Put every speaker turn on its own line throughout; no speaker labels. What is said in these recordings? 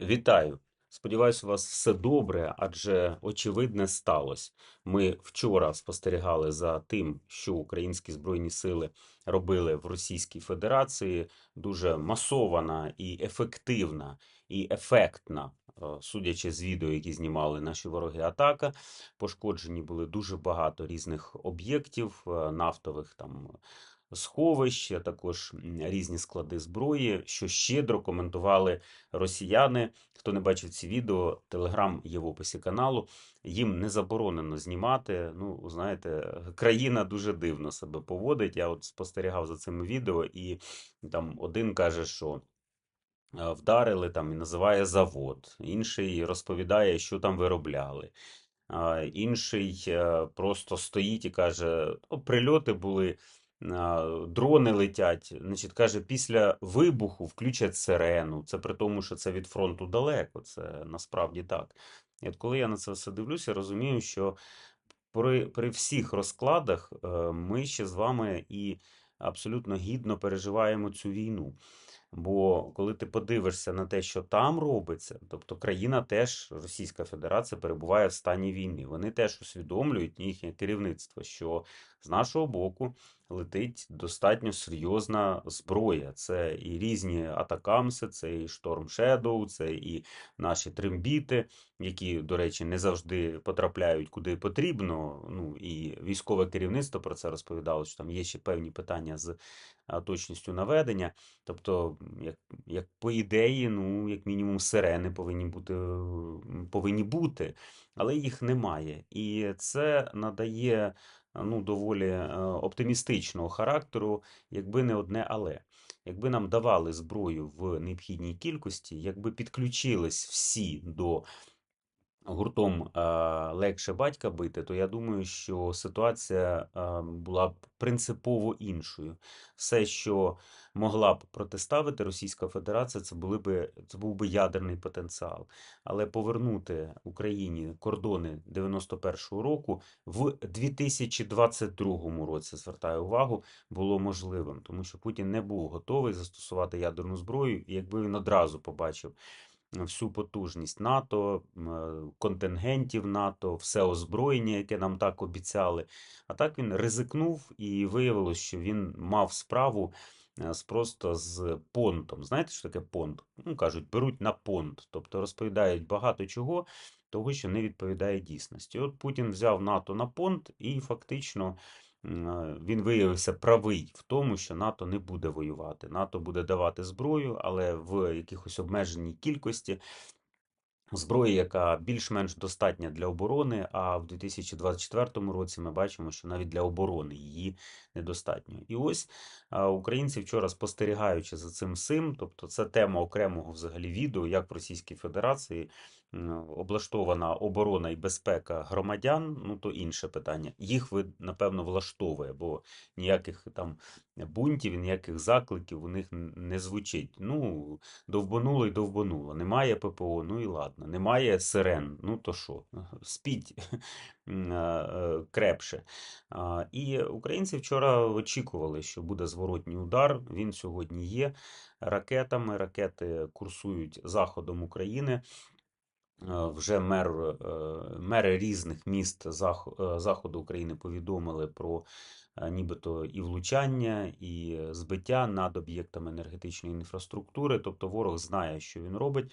Вітаю! Сподіваюсь, у вас все добре, адже очевидне сталося. Ми вчора спостерігали за тим, що українські збройні сили робили в Російській Федерації. Дуже масована і ефективна і ефектна, е, судячи з відео, які знімали наші вороги, атака. Пошкоджені були дуже багато різних об'єктів, е, нафтових там сховищ, також різні склади зброї, що щедро коментували росіяни. Хто не бачив ці відео, телеграм є в описі каналу. Їм не заборонено знімати. Ну, знаєте, країна дуже дивно себе поводить. Я от спостерігав за цими відео, і там один каже, що. е, Вдарили там і називає завод, інший розповідає, що там виробляли. Інший е, просто стоїть і каже: «Ну, прильоти були, дрони летять. Значить, каже, після вибуху включать сирену. Це при тому, що це від фронту далеко. Це насправді так. І от коли я на це все дивлюся, розумію, що при, при всіх розкладах е, ми ще з вами і абсолютно гідно переживаємо цю війну. Бо коли ти подивишся на те, що там робиться, тобто країна теж, Російська Федерація, перебуває в стані війни. Вони теж усвідомлюють їхнє керівництво, що з нашого боку летить достатньо серйозна зброя. Це і різні атакамси, це і Шторм Shadow, це і наші трембіти, які, до речі, не завжди потрапляють куди потрібно. Ну і військове керівництво про це розповідало, що там є ще певні питання з точністю наведення. Тобто, як, як по ідеї, ну, як мінімум, сирени повинні бути, повинні бути, але їх немає. І це надає ну, доволі е, оптимістичного характеру, якби не одне але. Якби нам давали зброю в необхідній кількості, якби підключились всі до гуртом е, легше батька бити, то я думаю, що ситуація е, була б принципово іншою. Все, що могла б протиставити Російська Федерація, це були би це був би ядерний потенціал. Але повернути Україні кордони 91-го року в 2022 році, звертаю увагу, було можливим, тому що Путін не був готовий застосувати ядерну зброю, якби він одразу побачив всю потужність НАТО, е, контингентів НАТО, все озброєння, яке нам так обіцяли. А так він ризикнув і виявилось, що він мав справу е, з просто з понтом. Знаєте, що таке понт? Ну, кажуть, беруть на понт, тобто розповідають багато чого, того, що не відповідає дійсності. От Путін взяв НАТО на понт і фактично. Е, Він виявився правий в тому, що НАТО не буде воювати. НАТО буде давати зброю, але в якихось обмеженій кількості. Зброї, яка більш-менш достатня для оборони, а в 2024 році ми бачимо, що навіть для оборони її недостатньо. І ось українці вчора спостерігаючи за цим всім, тобто це тема окремого взагалі відео, як в Російській Федерації облаштована оборона і безпека громадян, ну то інше питання. Їх ви напевно влаштовує, бо ніяких там бунтів, ніяких закликів у них не звучить. Ну, довбануло і довбануло. Немає ППО, ну і ладно. Немає сирен, ну то що? Спіть е, е, крепше. І українці вчора очікували, що буде зворотній удар. Він сьогодні є ракетами. Ракети курсують заходом України. Е, Вже мер, мери різних міст заходу України повідомили про нібито і влучання, і збиття над об'єктами енергетичної інфраструктури. Тобто ворог знає, що він робить.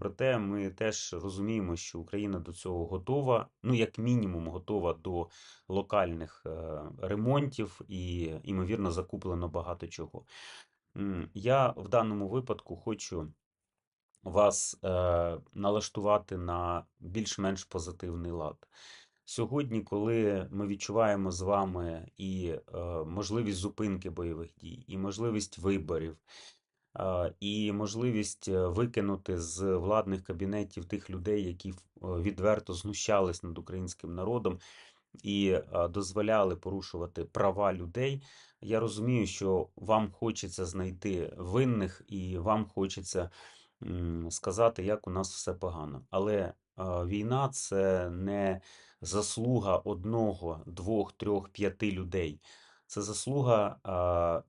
Проте ми теж розуміємо, що Україна до цього готова, ну як мінімум, готова до локальних е, ремонтів і, ймовірно, закуплено багато чого. Я в даному випадку хочу вас е, налаштувати на більш-менш позитивний лад. Сьогодні, коли ми відчуваємо з вами і е, можливість зупинки бойових дій, і можливість виборів, і можливість е, викинути з владних кабінетів тих людей, які е, відверто знущались над українським народом і е, дозволяли порушувати права людей, я розумію, що вам хочеться знайти винних і вам хочеться сказати, як у нас все погано. Але е, війна це не заслуга одного, двох, трьох, п'яти людей. Це заслуга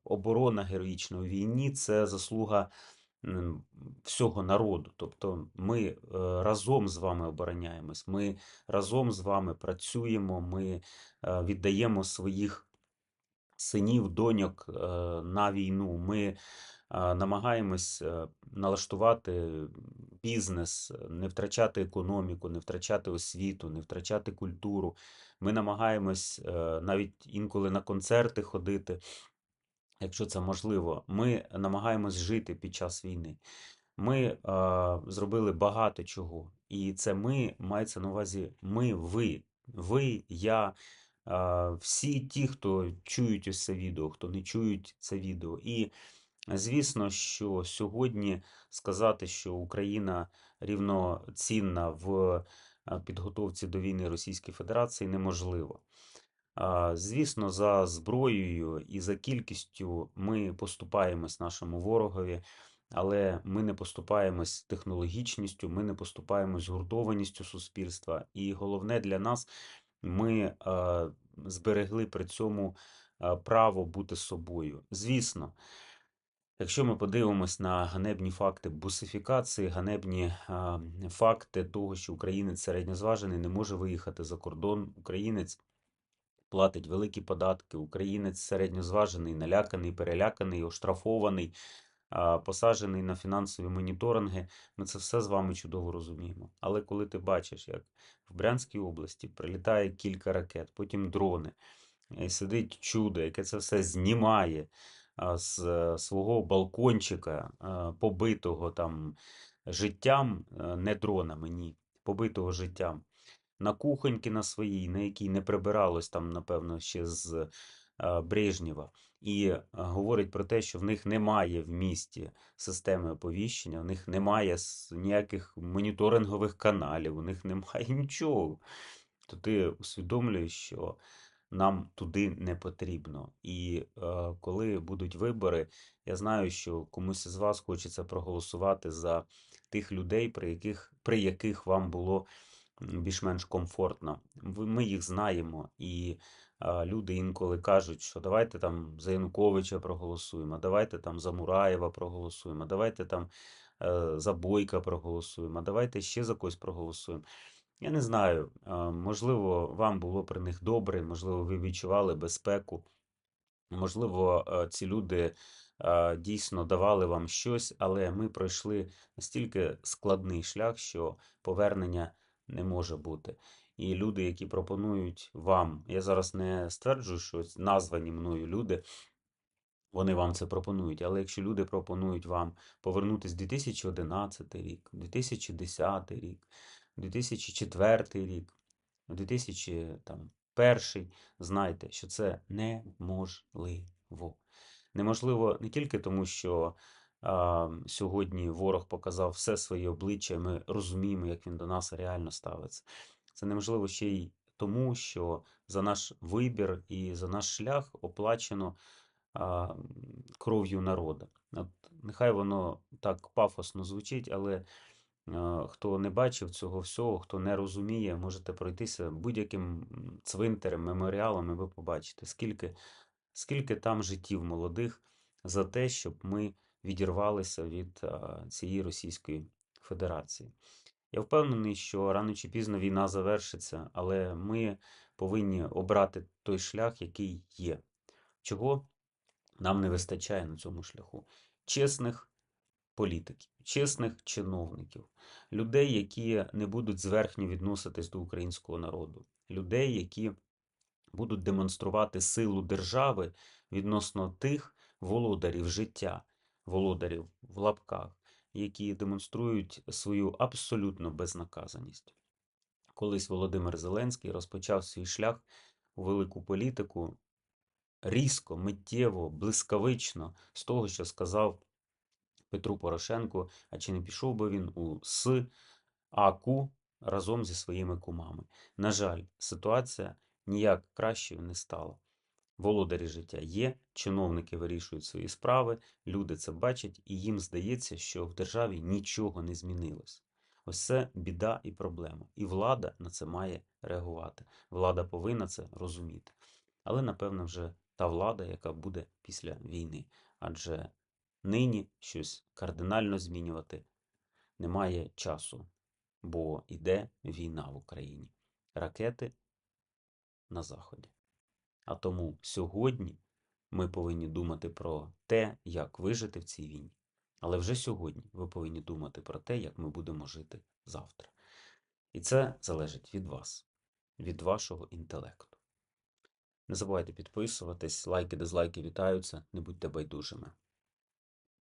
оборона героїчна у війні, це заслуга всього народу. Тобто ми е, разом з вами обороняємось, ми разом з вами працюємо, ми е, віддаємо своїх синів, доньок е, на війну. Ми намагаємось налаштувати бізнес, не втрачати економіку, не втрачати освіту, не втрачати культуру. Ми намагаємось е, навіть інколи на концерти ходити, якщо це можливо. Ми намагаємось жити під час війни. Ми е, зробили багато чого. І це ми мається на увазі ми, ви. Ви, я, е, всі ті, хто чують ось це відео, хто не чують це відео. І звісно, що сьогодні сказати, що Україна рівноцінна в підготовці до війни Російської Федерації неможливо. Звісно, за зброєю і за кількістю ми поступаємось нашому ворогові, але ми не поступаємось технологічністю, ми не поступаємось згуртованістю суспільства. І головне для нас, ми зберегли при цьому право бути собою. Звісно, якщо ми подивимось на ганебні факти бусифікації, ганебні а, факти того, що українець середньозважений не може виїхати за кордон, українець платить великі податки, українець середньозважений, наляканий, переляканий, оштрафований, а, посаджений на фінансові моніторинги. Ми це все з вами чудово розуміємо. Але коли ти бачиш, як в Брянській області прилітає кілька ракет, потім дрони, і сидить чудо, яке це все знімає з е, свого балкончика, побитого там життям, е, не дронами, ні, побитого життям на кухоньки на своїй, на якій не прибиралось там, напевно, ще з е, Брежнєва, і е, говорить про те, що в них немає в місті системи оповіщення, в них немає ніяких моніторингових каналів, у них немає нічого. То ти усвідомлюєш, що нам туди не потрібно. І е, коли будуть вибори, я знаю, що комусь із вас хочеться проголосувати за тих людей, при яких, при яких вам було більш-менш комфортно. Ми їх знаємо, і а, люди інколи кажуть, що давайте там за Януковича проголосуємо, давайте там за Мураєва проголосуємо, давайте там е, за Бойка проголосуємо, давайте ще за когось проголосуємо. Я не знаю, можливо, вам було при них добре, можливо, ви відчували безпеку. Можливо, ці люди дійсно давали вам щось, але ми пройшли настільки складний шлях, що повернення не може бути. І люди, які пропонують вам, я зараз не стверджую, що названі мною люди, вони вам це пропонують. Але якщо люди пропонують вам повернутися в 2011 рік, 2010 рік, 2004 рік, 2001, знайте, що це неможливо. Неможливо не тільки тому, що а, сьогодні ворог показав все своє обличчя, ми розуміємо, як він до нас реально ставиться. Це неможливо ще й тому, що за наш вибір і за наш шлях оплачено а, кров'ю народу. От нехай воно так пафосно звучить, але хто не бачив цього всього, хто не розуміє, можете пройтися будь-яким цвинтарем, меморіалом, і ви побачите, скільки, скільки там життів молодих за те, щоб ми відірвалися від цієї Російської Федерації. Я впевнений, що рано чи пізно війна завершиться, але ми повинні обрати той шлях, який є. Чого нам не вистачає на цьому шляху? Чесних політиків, чесних чиновників, людей, які не будуть зверхньо відноситись до українського народу, людей, які будуть демонструвати силу держави відносно тих володарів життя, володарів в лапках, які демонструють свою абсолютну безнаказаність. Колись Володимир Зеленський розпочав свій шлях у велику політику різко, миттєво, блискавично з того, що сказав Петру Порошенку, а чи не пішов би він у С АКУ разом зі своїми кумами. На жаль, ситуація ніяк кращою не стала. Володарі життя є, чиновники вирішують свої справи, люди це бачать, і їм здається, що в державі нічого не змінилось. Ось це біда і проблема. І влада на це має реагувати. Влада повинна це розуміти. Але, напевно, вже та влада, яка буде після війни. Адже нині щось кардинально змінювати немає часу, бо йде війна в Україні. Ракети на заході. А тому сьогодні ми повинні думати про те, як вижити в цій війні. Але вже сьогодні ви повинні думати про те, як ми будемо жити завтра. І це залежить від вас, від вашого інтелекту. Не забувайте підписуватись, лайки, дизлайки вітаються, не будьте байдужими.